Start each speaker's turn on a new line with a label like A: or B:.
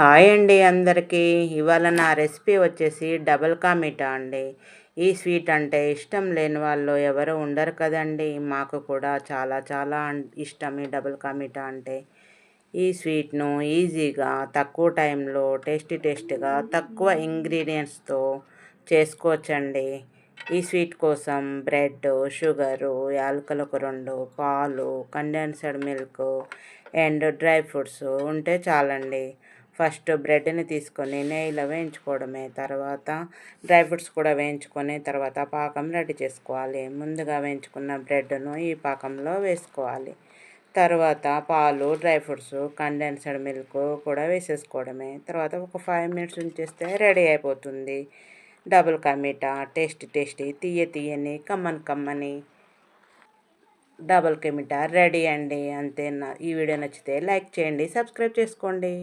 A: Hi అండి అందరికీ. ఇవాళ నా రెసిపీ వచ్చేసి డబల్ కా మీఠా అండి. ఈ స్వీట్ అంటే ఇష్టం లేని వాళ్ళు ఎవరు ఉండరు కదండి. మాకు కూడా చాలా చాలా ఇష్టం ఈ డబుల్ కా మీఠా అంటే. ఈ స్వీట్ను ఈజీగా తక్కువ టైంలో టేస్టీ టేస్టీగా తక్కువ ఇంగ్రీడియంట్స్తో చేసుకోవచ్చండి. ఈ స్వీట్ కోసం బ్రెడ్ షుగరు యాలకులకు రెండు పాలు condensed milk and dry fruits ఉంటే చాలండి. ఫస్ట్ బ్రెడ్ని తీసుకొని నెయ్యిలో వేయించుకోవడమే. తర్వాత డ్రై ఫ్రూట్స్ కూడా వేయించుకొని తర్వాత పాకం రెడీ చేసుకోవాలి. ముందుగా వేయించుకున్న బ్రెడ్ను ఈ పాకంలో వేసుకోవాలి. తర్వాత పాలు డ్రై ఫ్రూట్స్ కండెన్స్డ్ మిల్క్ కూడా వేసేసుకోవడమే. తర్వాత ఒక ఫైవ్ మినిట్స్ ఉంచేస్తే రెడీ అయిపోతుంది. డబుల్ కమీటా టేస్ట్ టేస్టీ తీయ తీయని కమ్మని కమ్మని. డబుల్ కెమిటా రెడీ అండి. అంతే నా ఈ వీడియో నచ్చితే లైక్ చేయండి సబ్స్క్రైబ్ చేసుకోండి.